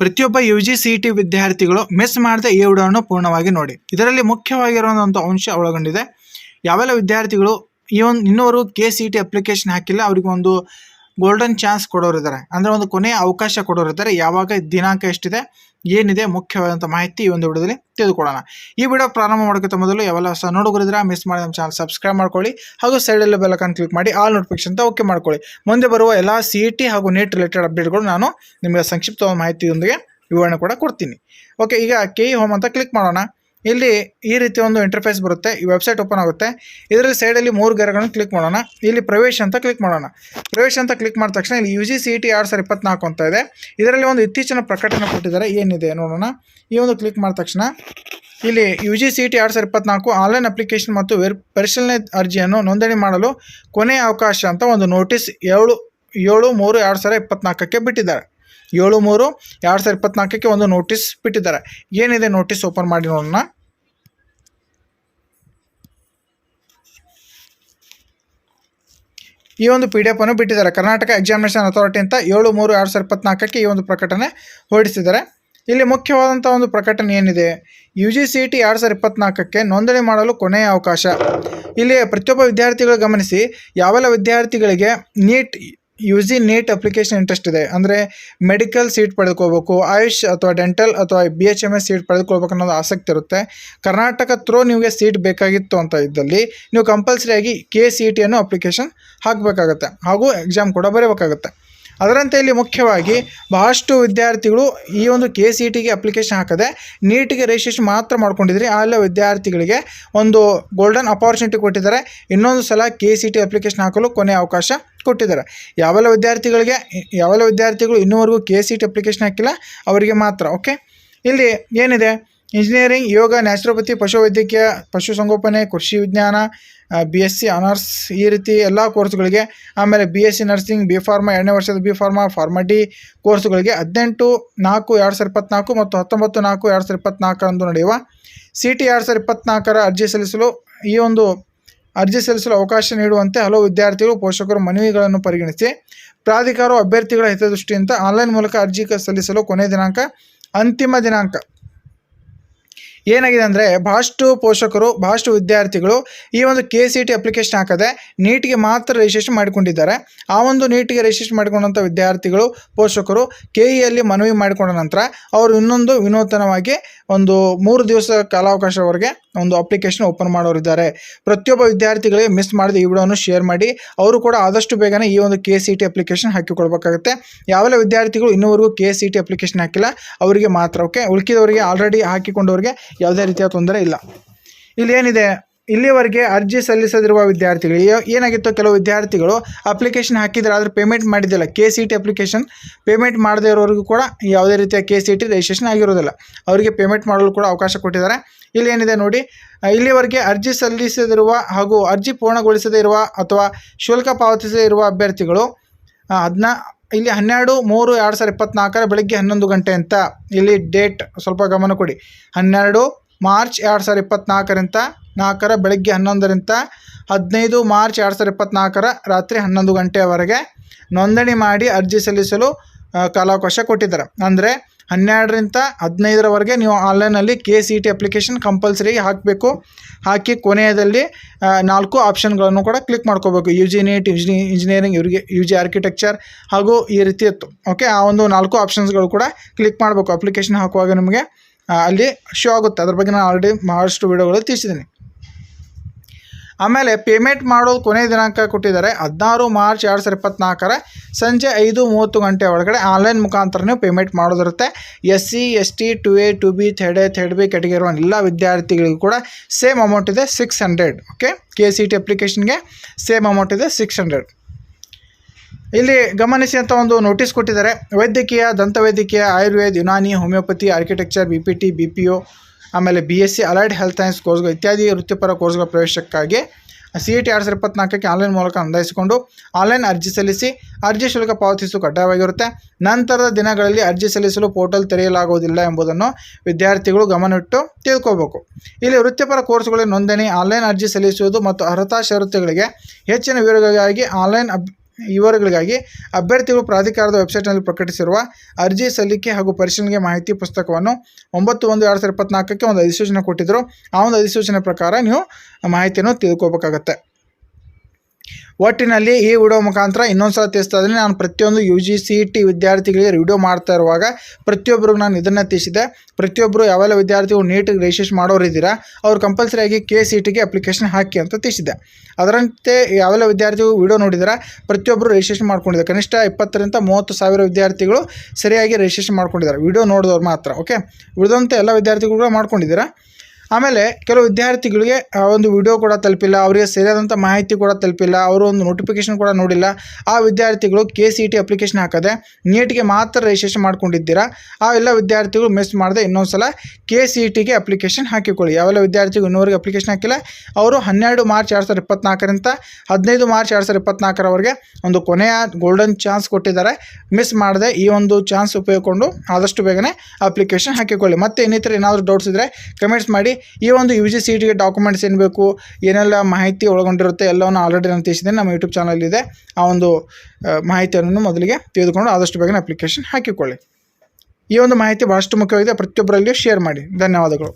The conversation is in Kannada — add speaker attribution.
Speaker 1: ಪ್ರತಿಯೊಬ್ಬ ಯು ಜಿ ಸಿ ಟಿ ವಿದ್ಯಾರ್ಥಿಗಳು ಮಿಸ್ ಮಾಡದೆ ಈ ವಿಡಿಯೋವನ್ನು ಪೂರ್ಣವಾಗಿ ನೋಡಿ. ಇದರಲ್ಲಿ ಮುಖ್ಯವಾಗಿರುವಂಥ ಅಂಶ ಒಳಗೊಂಡಿದೆ. ಯಾವೆಲ್ಲ ವಿದ್ಯಾರ್ಥಿಗಳು ಈ ಒಂದು ಇನ್ನೂವರೆಗೂ ಕೆ ಸಿ ಟಿ ಅಪ್ಲಿಕೇಶನ್ ಹಾಕಿಲ್ಲ, ಅವರಿಗೆ ಒಂದು ಗೋಲ್ಡನ್ ಚಾನ್ಸ್ ಕೊಡೋರಿದ್ದಾರೆ. ಅಂದರೆ ಒಂದು ಕೊನೆಯ ಅವಕಾಶ ಕೊಡೋರಿದ್ದಾರೆ. ಯಾವಾಗ ದಿನಾಂಕ ಎಷ್ಟಿದೆ, ಏನಿದೆ ಮುಖ್ಯವಾದಂಥ ಮಾಹಿತಿ ಈ ಒಂದು ವಿಡಿಯೋದಲ್ಲಿ ತಿಳಿದುಕೊಳ್ಳೋಣ. ಈ ವಿಡಿಯೋ ಪ್ರಾರಂಭ ಮಾಡೋಕ್ಕಿಂತ ಮೊದಲು ಯಾವೆಲ್ಲ ಹೊಸ ನೋಡುಗರಿದ್ರೆ ಮಿಸ್ ಮಾಡಿ ನಮ್ಮ ಚಾನಲ್ ಸಬ್ಸ್ಕ್ರೈಬ್ ಮಾಡ್ಕೊಳ್ಳಿ. ಹಾಗೂ ಸೈಡಲ್ಲಿ ಬೆಲ್ಲಕನ್ ಕ್ಲಿಕ್ ಮಾಡಿ ಆಲ್ ನೋಟಿಫಿಕೇಶನ್ ಅಂತ ಓಕೆ ಮಾಡ್ಕೊಳ್ಳಿ. ಮುಂದೆ ಬರುವ ಎಲ್ಲ ಸಿ ಇ ಟಿ ಹಾಗೂ ನೀಟ್ ರಿಲೇಟೆಡ್ ಅಪ್ಡೇಟ್ಗಳು ನಾನು ನಿಮಗೆ ಸಂಕ್ಷಿಪ್ತವಾದ ಮಾಹಿತಿಯೊಂದಿಗೆ ವಿವರಣೆ ಕೂಡ ಕೊಡ್ತೀನಿ. ಓಕೆ ಈಗ ಕೆ ಇ ಹೋಮ್ ಅಂತ ಕ್ಲಿಕ್ ಮಾಡೋಣ. ಇಲ್ಲಿ ಈ ರೀತಿ ಒಂದು ಇಂಟರ್ಫೇಸ್ ಬರುತ್ತೆ, ಈ ವೆಬ್ಸೈಟ್ ಓಪನ್ ಆಗುತ್ತೆ. ಇದರಲ್ಲಿ ಸೈಡಲ್ಲಿ ಮೂರು ಗೆರೆಗಳನ್ನು ಕ್ಲಿಕ್ ಮಾಡೋಣ. ಇಲ್ಲಿ ಪ್ರವೇಶ ಅಂತ ಕ್ಲಿಕ್ ಮಾಡೋಣ. ಪ್ರವೇಶ ಅಂತ ಕ್ಲಿಕ್ ಮಾಡಿದ ತಕ್ಷಣ ಇಲ್ಲಿ ಯು ಜಿ ಸಿ ಟಿ ಎರಡು ಸಾವಿರ ಇಪ್ಪತ್ನಾಲ್ಕು ಅಂತ ಇದೆ. ಇದರಲ್ಲಿ ಒಂದು ಇತ್ತೀಚಿನ ಪ್ರಕಟಣೆ ಕೊಟ್ಟಿದ್ದಾರೆ, ಏನಿದೆ ನೋಡೋಣ. ಈ ಒಂದು ಕ್ಲಿಕ್ ಮಾಡಿದ ತಕ್ಷಣ ಇಲ್ಲಿ ಯು ಜಿ ಸಿ ಟಿ ಎರಡು ಸಾವಿರ ಇಪ್ಪತ್ನಾಲ್ಕು ಆನ್ಲೈನ್ ಅಪ್ಲಿಕೇಶನ್ ಮತ್ತು ವೆರ್, ಪರಿಶೀಲನೆ ಅರ್ಜಿಯನ್ನು ನೋಂದಣಿ ಮಾಡಲು ಕೊನೆಯ ಅವಕಾಶ ಅಂತ ಒಂದು ನೋಟಿಸ್ ಏಳು ಏಳು, ಮೂರು, ಎರಡು ಸಾವಿರ ಇಪ್ಪತ್ನಾಲ್ಕಕ್ಕೆ ಬಿಟ್ಟಿದ್ದಾರೆ. ಏಳು, ಮೂರು, ಎರಡು ಸಾವಿರ ಇಪ್ಪತ್ನಾಲ್ಕಕ್ಕೆ ಒಂದು ನೋಟಿಸ್ ಬಿಟ್ಟಿದ್ದಾರೆ. ಏನಿದೆ ನೋಟಿಸ್ ಓಪನ್ ಮಾಡಿ ನೋಡೋಣ. ಈ ಒಂದು ಪಿ ಡಿ ಎಫ್ ಅನ್ನು ಬಿಟ್ಟಿದ್ದಾರೆ. ಕರ್ನಾಟಕ ಎಕ್ಸಾಮಿನೇಷನ್ ಅಥಾರಿಟಿ ಅಂತ ಏಳು ಮೂರು ಎರಡು ಸಾವಿರ ಇಪ್ಪತ್ನಾಲ್ಕಕ್ಕೆ ಈ ಒಂದು ಪ್ರಕಟಣೆ ಹೊರಡಿಸಿದ್ದಾರೆ. ಇಲ್ಲಿ ಮುಖ್ಯವಾದಂಥ ಒಂದು ಪ್ರಕಟಣೆ ಏನಿದೆ? ಯು ಜಿ ಸಿ ಟಿ ಎರಡು ಸಾವಿರದ ಇಪ್ಪತ್ನಾಲ್ಕಕ್ಕೆ ನೋಂದಣಿ ಮಾಡಲು ಕೊನೆಯ ಅವಕಾಶ. ಇಲ್ಲಿ ಪ್ರತಿಯೊಬ್ಬ ವಿದ್ಯಾರ್ಥಿಗಳು ಗಮನಿಸಿ, ಯಾವೆಲ್ಲ ವಿದ್ಯಾರ್ಥಿಗಳಿಗೆ NEET U G NEET application interest ಇದೆ. ಅಂದರೆ ಮೆಡಿಕಲ್ ಸೀಟ್ ಪಡೆದುಕೋಬೇಕು ಆಯುಷ್ ಅಥವಾ ಡೆಂಟಲ್ ಅಥವಾ B H M S seat ಪಡೆದುಕೊಳ್ಬೇಕು ಅನ್ನೋದು ಆಸಕ್ತಿ ಇರುತ್ತೆ. ಕರ್ನಾಟಕ ಥ್ರೋ ನಿಮಗೆ ಸೀಟ್ ಬೇಕಾಗಿತ್ತು ಅಂತ ಇದ್ದಲ್ಲಿ ನೀವು ಕಂಪಲ್ಸರಿಯಾಗಿ ಕೆ ಸಿ ಇ ಟಿಯನ್ನು ಅಪ್ಲಿಕೇಶನ್ ಹಾಕಬೇಕಾಗತ್ತೆ. ಹಾಗೂ ಎಕ್ಸಾಮ್ ಕೂಡ ಬರೀಬೇಕಾಗತ್ತೆ. ಅದರಂತೆ ಇಲ್ಲಿ ಮುಖ್ಯವಾಗಿ ಬಹಳಷ್ಟು ವಿದ್ಯಾರ್ಥಿಗಳು ಈ ಒಂದು ಕೆ ಸಿ ಟಿಗೆ ಅಪ್ಲಿಕೇಶನ್ ಹಾಕದೆ ನೀಟಿಗೆ ರಿಜಿಸ್ಟ್ರೇಷನ್ ಮಾತ್ರ ಮಾಡ್ಕೊಂಡಿದ್ರಿ ಅಲ್ಲ ವಿದ್ಯಾರ್ಥಿಗಳಿಗೆ ಒಂದು ಗೋಲ್ಡನ್ ಅಪಾರ್ಚುನಿಟಿ ಕೊಟ್ಟಿದ್ದಾರೆ. ಇನ್ನೊಂದು ಸಲ ಕೆ ಸಿ ಟಿ ಅಪ್ಲಿಕೇಶನ್ ಹಾಕಲು ಕೊನೆಯ ಅವಕಾಶ ಕೊಟ್ಟಿದ್ದಾರೆ. ಯಾವೆಲ್ಲ ವಿದ್ಯಾರ್ಥಿಗಳಿಗೆ, ಯಾವೆಲ್ಲ ವಿದ್ಯಾರ್ಥಿಗಳು ಇನ್ನೂವರೆಗೂ ಕೆ ಸಿ ಟಿ ಅಪ್ಲಿಕೇಶನ್ ಹಾಕಿಲ್ಲ, ಅವರಿಗೆ ಮಾತ್ರ ಓಕೆ ಇಲ್ಲಿ ಏನಿದೆ? ಇಂಜಿನಿಯರಿಂಗ್ ಯೋಗ ನ್ಯಾಚುರೋಪತಿ ಪಶುವೈದ್ಯಕೀಯ, ಪಶುಸಂಗೋಪನೆ, ಕೃಷಿ ವಿಜ್ಞಾನ ಬಿ ಎಸ್ ಸಿ ಆನರ್ಸ್ ಈ ರೀತಿ ಎಲ್ಲ ಕೋರ್ಸ್ಗಳಿಗೆ, ಆಮೇಲೆ B S C nursing B pharma ಎರಡನೇ ವರ್ಷದ ಬಿ ಫಾರ್ಮಾ ಫಾರ್ಮಟಿ ಕೋರ್ಸ್ಗಳಿಗೆ ಹದಿನೆಂಟು, ನಾಲ್ಕು, ಎರಡು ಸಾವಿರ ಇಪ್ಪತ್ನಾಲ್ಕು ಮತ್ತು ಹತ್ತೊಂಬತ್ತು, ನಾಲ್ಕು, ಎರಡು ಸಾವಿರ ಇಪ್ಪತ್ನಾಲ್ಕರಂದು ನಡೆಯುವ ಸಿ ಟಿ ಎರಡು ಸಾವಿರ ಇಪ್ಪತ್ನಾಲ್ಕರ ಅರ್ಜಿ ಸಲ್ಲಿಸಲು, ಈ ಒಂದು ಅರ್ಜಿ ಸಲ್ಲಿಸಲು ಅವಕಾಶ ನೀಡುವಂತೆ ಹಲವು ವಿದ್ಯಾರ್ಥಿಗಳು, ಪೋಷಕರು ಮನವಿಗಳನ್ನು ಪರಿಗಣಿಸಿ ಪ್ರಾಧಿಕಾರ ಅಭ್ಯರ್ಥಿಗಳ ಹಿತದೃಷ್ಟಿಯಿಂದ ಆನ್ಲೈನ್ ಮೂಲಕ ಅರ್ಜಿ ಸಲ್ಲಿಸಲು ಕೊನೆಯ ದಿನಾಂಕ, ಅಂತಿಮ ದಿನಾಂಕ ಏನಾಗಿದೆ ಅಂದರೆ ಭಾಳಷ್ಟು ಪೋಷಕರು ಭಾಳಷ್ಟು ವಿದ್ಯಾರ್ಥಿಗಳು ಈ ಒಂದು ಕೆ ಸಿ ಟಿ ಅಪ್ಲಿಕೇಶನ್ ಹಾಕದೆ ನೀಟಿಗೆ ಮಾತ್ರ ರಿಜಿಸ್ಟ್ರೇಷನ್ ಮಾಡಿಕೊಂಡಿದ್ದಾರೆ. ಆ ಒಂದು ನೀಟಿಗೆ ರಿಜಿಸ್ಟ್ರೇಷನ್ ಮಾಡಿಕೊಂಡಂಥ ವಿದ್ಯಾರ್ಥಿಗಳು, ಪೋಷಕರು ಕೆ ಇಯಲ್ಲಿ ಮನವಿ ಮಾಡಿಕೊಂಡ ನಂತರ ಅವರು ಇನ್ನೊಂದು ವಿನೂತನವಾಗಿ ಒಂದು ಮೂರು ದಿವಸ ಕಾಲಾವಕಾಶವರೆಗೆ ಒಂದು ಅಪ್ಲಿಕೇಶನ್ ಓಪನ್ ಮಾಡೋರಿದ್ದಾರೆ. ಪ್ರತಿಯೊಬ್ಬ ವಿದ್ಯಾರ್ಥಿಗಳಿಗೆ ಮಿಸ್ ಮಾಡದೆ ಈ ವಿಡಿಯೋವನ್ನು ಶೇರ್ ಮಾಡಿ, ಅವರು ಕೂಡ ಆದಷ್ಟು ಬೇಗನೆ ಈ ಒಂದು ಕೆ ಸಿ ಟಿ ಅಪ್ಲಿಕೇಶನ್ ಹಾಕಿಕೊಳ್ಬೇಕಾಗುತ್ತೆ ಯಾವೆಲ್ಲ ವಿದ್ಯಾರ್ಥಿಗಳು ಇನ್ನೂವರೆಗೂ ಕೆ ಸಿ ಟಿ ಅಪ್ಲಿಕೇಶನ್ ಹಾಕಿಲ್ಲ, ಅವರಿಗೆ ಮಾತ್ರ ಓಕೆ ಉಳ್ಕಿದವರಿಗೆ ಆಲ್ರೆಡಿ ಹಾಕಿಕೊಂಡವರಿಗೆ ಯಾವುದೇ ರೀತಿಯ ತೊಂದರೆ ಇಲ್ಲ. ಇಲ್ಲಿ ಏನಿದೆ? ಇಲ್ಲಿವರೆಗೆ ಅರ್ಜಿ ಸಲ್ಲಿಸದಿರುವ ವಿದ್ಯಾರ್ಥಿಗಳು ಏನಾಗಿತ್ತು ಕೆಲವು ವಿದ್ಯಾರ್ಥಿಗಳು ಅಪ್ಲಿಕೇಶನ್ ಹಾಕಿದರೆ ಆದರೆ payment ಮಾಡಿದ್ದಿಲ್ಲ. K C T application payment ಮಾಡದೇ ಇರೋರಿಗೂ ಕೂಡ ಯಾವುದೇ ರೀತಿಯ ಕೆ ಸಿ ಟಿ ರಿಜಿಸ್ಟ್ರೇಷನ್ ಆಗಿರೋದಿಲ್ಲ. ಅವರಿಗೆ ಪೇಮೆಂಟ್ ಮಾಡಲು ಕೂಡ ಅವಕಾಶ ಕೊಟ್ಟಿದ್ದಾರೆ. ಇಲ್ಲಿ ಏನಿದೆ ನೋಡಿ ಇಲ್ಲಿವರೆಗೆ ಅರ್ಜಿ ಸಲ್ಲಿಸದಿರುವ ಹಾಗೂ ಅರ್ಜಿ ಪೂರ್ಣಗೊಳಿಸದೇ ಇರುವ ಅಥವಾ ಶುಲ್ಕ ಪಾವತಿಸದೇ ಇರುವ ಅಭ್ಯರ್ಥಿಗಳು ಅದನ್ನ ಇಲ್ಲಿ ಹನ್ನೆರಡು, ಮೂರು, ಎರಡು ಸಾವಿರ ಇಪ್ಪತ್ನಾಲ್ಕರ ಬೆಳಗ್ಗೆ ಹನ್ನೊಂದು ಗಂಟೆ ಅಂತ ಇಲ್ಲಿ ಡೇಟ್ ಸ್ವಲ್ಪ ಗಮನ ಕೊಡಿ. ಹನ್ನೆರಡು, ಮಾರ್ಚ್ ಎರಡು ಸಾವಿರ ಇಪ್ಪತ್ನಾಲ್ಕರಿಂದ ನಾಲ್ಕರ ಬೆಳಗ್ಗೆ ಹನ್ನೊಂದರಿಂದ ಹದಿನೈದು, ಮಾರ್ಚ್ ಎರಡು ಸಾವಿರ ಇಪ್ಪತ್ನಾಲ್ಕರ ರಾತ್ರಿ ಹನ್ನೊಂದು ಗಂಟೆಯವರೆಗೆ ನೋಂದಣಿ ಮಾಡಿ ಅರ್ಜಿ ಸಲ್ಲಿಸಲು ಕಾಲಾವಕಾಶ ಕೊಟ್ಟಿದ್ದಾರೆ. ಅಂದರೆ ಹನ್ನೆರಡರಿಂದ ಹದಿನೈದರವರೆಗೆ ನೀವು ಆನ್ಲೈನಲ್ಲಿ K C E T application compulsory ಹಾಕಬೇಕು ಹಾಕಿ ಕೊನೆಯದಲ್ಲಿ ನಾಲ್ಕು ಆಪ್ಷನ್ಗಳನ್ನು ಕೂಡ ಕ್ಲಿಕ್ ಮಾಡ್ಕೋಬೇಕು ಯು ಜಿ ನೀಟ್ ಇಂಜಿನಿ ಇಂಜಿನಿಯರಿಂಗ್ ಇವರಿಗೆ ಯು ಜಿ ಆರ್ಕಿಟೆಕ್ಚರ್ ಹಾಗೂ ಈ ರೀತಿ ಇತ್ತು ಓಕೆ ಆ ಒಂದು ನಾಲ್ಕು ಆಪ್ಷನ್ಸ್ಗಳು ಕೂಡ ಕ್ಲಿಕ್ ಮಾಡಬೇಕು ಅಪ್ಲಿಕೇಶನ್ ಹಾಕುವಾಗ ನಿಮಗೆ ಅಲ್ಲಿ ಶೋ ಆಗುತ್ತೆ ಅದ್ರ ಬಗ್ಗೆ ನಾನು ಆಲ್ರೆಡಿ ಭಾಳಷ್ಟು ವೀಡಿಯೋಗಳು ತಿಳಿಸಿದ್ದೀನಿ ಆಮೇಲೆ ಪೇಮೆಂಟ್ ಮಾಡೋದು ಕೊನೆ ದಿನಾಂಕ ಕೊಟ್ಟಿದ್ದಾರೆ, ಹದಿನಾರು ಮಾರ್ಚ್ ಎರಡು ಸಾವಿರ ಇಪ್ಪತ್ನಾಲ್ಕರ ಸಂಜೆ ಐದು ಮೂವತ್ತು ಗಂಟೆ ಒಳಗಡೆ ಆನ್ಲೈನ್ ಮುಖಾಂತರ ನೀವು payment ಮಾಡೋದಿರುತ್ತೆ. S C S T two A two B third A third B category one ಎಲ್ಲ ವಿದ್ಯಾರ್ಥಿಗಳಿಗೂ ಕೂಡ ಸೇಮ್ ಅಮೌಂಟ್ ಇದೆ six hundred okay K C T ಅಪ್ಲಿಕೇಶನ್ಗೆ ಸೇಮ್ ಅಮೌಂಟ್ ಇದೆ ಸಿಕ್ಸ್ ಹಂಡ್ರೆಡ್ ಇಲ್ಲಿ ಗಮನಿಸಿ ಅಂತ ಒಂದು ನೋಟಿಸ್ ಕೊಟ್ಟಿದ್ದಾರೆ. ವೈದ್ಯಕೀಯ, ದಂತವೈದ್ಯಕೀಯ, Ayurveda, Unani homeopathy architecture B P T B P O ಆಮೇಲೆ B S C allied health science ಕೋರ್ಸ್ಗಳು ಇತ್ಯಾದಿ ವೃತ್ತಿಪರ ಕೋರ್ಸ್ಗಳ ಪ್ರವೇಶಕ್ಕಾಗಿ ಸಿ ಇ ಟಿ ಎರಡು ಸಾವಿರ ಇಪ್ಪತ್ನಾಲ್ಕಕ್ಕೆ ಆನ್ಲೈನ್ ಮೂಲಕ ನೋಂದಾಯಿಸಿಕೊಂಡು ಆನ್ಲೈನ್ ಅರ್ಜಿ ಸಲ್ಲಿಸಿ, ಅರ್ಜಿ ಶುಲ್ಕ ಪಾವತಿಸುವ ಕಡ್ಡಾಯವಾಗಿರುತ್ತೆ. ನಂತರದ ದಿನಗಳಲ್ಲಿ ಅರ್ಜಿ ಸಲ್ಲಿಸಲು ಪೋರ್ಟಲ್ ತೆರೆಯಲಾಗುವುದಿಲ್ಲ ಎಂಬುದನ್ನು ವಿದ್ಯಾರ್ಥಿಗಳು ಗಮನವಿಟ್ಟು ತಿಳ್ಕೋಬೇಕು. ಇಲ್ಲಿ ವೃತ್ತಿಪರ ಕೋರ್ಸ್ಗಳಿಗೆ ನೋಂದಣಿ ಆನ್ಲೈನ್ ಅರ್ಜಿ ಸಲ್ಲಿಸುವುದು ಮತ್ತು ಅರ್ಹತಾ ಷರತ್ತುಗಳಿಗೆ ಹೆಚ್ಚಿನ ವಿವರಗಳಿಗಾಗಿ ಆನ್ಲೈನ್ ಅಬ್ ವಿವರಗಳಿಗಾಗಿ ಅಭ್ಯರ್ಥಿಗಳು ಪ್ರಾಧಿಕಾರದ ವೆಬ್ಸೈಟ್ನಲ್ಲಿ ಪ್ರಕಟಿಸಿರುವ ಅರ್ಜಿ ಸಲ್ಲಿಕೆ ಹಾಗೂ ಪರಿಶೀಲನೆಗೆ ಮಾಹಿತಿ ಪುಸ್ತಕವನ್ನು ಒಂಬತ್ತು ಒಂದು ಎರಡು ಸಾವಿರದ ಇಪ್ಪತ್ನಾಲ್ಕಕ್ಕೆ ಒಂದು ಅಧಿಸೂಚನೆ ಕೊಟ್ಟಿದ್ದರು. ಆ ಒಂದು ಅಧಿಸೂಚನೆ ಪ್ರಕಾರ ನೀವು ಮಾಹಿತಿಯನ್ನು ತಿಳ್ಕೊಬೇಕಾಗತ್ತೆ ಒಟ್ಟಿನಲ್ಲಿ ಈ ವಿಡಿಯೋ ಮುಖಾಂತರ ಇನ್ನೊಂದು ಸಲ ತಿಳಿಸ್ತಾ ನಾನು ಪ್ರತಿಯೊಂದು ಯು ಜಿ ಸಿ ಟಿ ವಿದ್ಯಾರ್ಥಿಗಳಿಗೆ ವಿಡಿಯೋ ಮಾಡ್ತಾ ಇರುವಾಗ ಪ್ರತಿಯೊಬ್ಬರಿಗೂ ನಾನು ಇದನ್ನು ತಿಳಿಸಿದೆ ಪ್ರತಿಯೊಬ್ಬರು ಯಾವೆಲ್ಲ ವಿದ್ಯಾರ್ಥಿಗಳು ನೀಟಿಗೆ ರಿಜಿಸ್ಟ್ರೇಷನ್ ಮಾಡೋರು ಇದ್ದೀರಾ, ಅವ್ರು ಕಂಪಲ್ಸರಿಯಾಗಿ ಕೆ ಸಿ ಟಿಗೆ ಅಪ್ಲಿಕೇಶನ್ ಹಾಕಿ ಅಂತ ತಿಳಿಸಿದೆ ಅದರಂತೆ ಯಾವೆಲ್ಲ ವಿದ್ಯಾರ್ಥಿಗಳು ವಿಡಿಯೋ ನೋಡಿದರೆ ಪ್ರತಿಯೊಬ್ಬರು ರಿಜಿಸ್ಟ್ರೇಷನ್ ಮಾಡ್ಕೊಂಡಿದ್ದಾರೆ. ಕನಿಷ್ಠ ಇಪ್ಪತ್ತರಿಂದ ಮೂವತ್ತು ಸಾವಿರ ವಿದ್ಯಾರ್ಥಿಗಳು ಸರಿಯಾಗಿ ರಿಜಿಸ್ಟ್ರೇಷನ್ ಮಾಡ್ಕೊಂಡಿದ್ದಾರೆ. ವಿಡಿಯೋ ನೋಡಿದವ್ರು ಮಾತ್ರ ಓಕೆ ಉಳಿದಂತೆ ಎಲ್ಲ ವಿದ್ಯಾರ್ಥಿಗಳು ಕೂಡ ಮಾಡ್ಕೊಂಡಿದ್ದೀರಾ? ಆಮೇಲೆ ಕೆಲವು ವಿದ್ಯಾರ್ಥಿಗಳಿಗೆ ಒಂದು ವಿಡಿಯೋ ಕೂಡ ತಲುಪಿಲ್ಲ, ಅವರಿಗೆ ಸರಿಯಾದಂಥ ಮಾಹಿತಿ ಕೂಡ ತಲುಪಿಲ್ಲ, ಅವರು ಒಂದು ನೋಟಿಫಿಕೇಶನ್ ಕೂಡ ನೋಡಿಲ್ಲ. ಆ ವಿದ್ಯಾರ್ಥಿಗಳು ಕೆ ಸಿ ಟಿ ಅಪ್ಲಿಕೇಶನ್ ಹಾಕದೆ ನೀಟ್ಗೆ ಮಾತ್ರ ರಿಜಿಸ್ಟ್ರೇಷನ್ ಮಾಡ್ಕೊಂಡಿದ್ದೀರಾ? ಆ ಎಲ್ಲ ವಿದ್ಯಾರ್ಥಿಗಳು ಮಿಸ್ ಮಾಡದೆ ಇನ್ನೊಂದು ಸಲ ಕೆ ಸಿ ಟಿಗೆ ಅಪ್ಲಿಕೇಶನ್ ಹಾಕಿಕೊಳ್ಳಿ. ಯಾವೆಲ್ಲ ವಿದ್ಯಾರ್ಥಿಗಳು ಇನ್ನೂವರೆಗೆ ಅಪ್ಲಿಕೇಶನ್ ಹಾಕಿಲ್ಲ, ಅವರು ಹನ್ನೆರಡು ಮಾರ್ಚ್ ಎರಡು ಸಾವಿರದ ಇಪ್ಪತ್ನಾಲ್ಕರಿಂದ ಹದಿನೈದು ಮಾರ್ಚ್ ಎರಡು ಸಾವಿರದ ಇಪ್ಪತ್ತ್ನಾಲ್ಕರವರೆಗೆ ಒಂದು ಕೊನೆಯ ಗೋಲ್ಡನ್ ಚಾನ್ಸ್ ಕೊಟ್ಟಿದ್ದಾರೆ. ಮಿಸ್ ಮಾಡದೆ ಈ ಒಂದು ಚಾನ್ಸ್ ಉಪಯೋಗಿಕೊಂಡು ಆದಷ್ಟು ಬೇಗನೆ ಅಪ್ಲಿಕೇಶನ್ ಹಾಕಿಕೊಳ್ಳಿ. ಮತ್ತು ಇನ್ನಿತರ ಏನಾದರೂ ಡೌಟ್ಸ್ ಇದ್ದರೆ ಕಮೆಂಟ್ಸ್ ಮಾಡಿ. ಈ ಒಂದು ಯು ಜಿ ಸಿ ಟಿಗೆ ಡಾಕ್ಯುಮೆಂಟ್ಸ್ ಏನು ಬೇಕು, ಏನೆಲ್ಲ ಮಾಹಿತಿ ಒಳಗೊಂಡಿರುತ್ತೆ ಎಲ್ಲವನ್ನು ಆಲ್ರೆಡಿ ನಾನು ತಿಳಿಸಿದ್ದೇನೆ, ನಮ್ಮ ಯೂಟ್ಯೂಬ್ ಚಾನಲಿದೆ ಆ ಒಂದು ಮಾಹಿತಿಯನ್ನು ಮೊದಲಿಗೆ ತೆಗೆದುಕೊಂಡು ಆದಷ್ಟು ಬೇಗನೆ ಅಪ್ಲಿಕೇಶನ್ ಹಾಕಿಕೊಳ್ಳಿ. ಈ ಒಂದು ಮಾಹಿತಿ ಭಾಳಷ್ಟು ಮುಖ್ಯವಾಗಿದೆ. ಪ್ರತಿಯೊಬ್ಬರಲ್ಲಿಯೂ ಶೇರ್ ಮಾಡಿ. ಧನ್ಯವಾದಗಳು.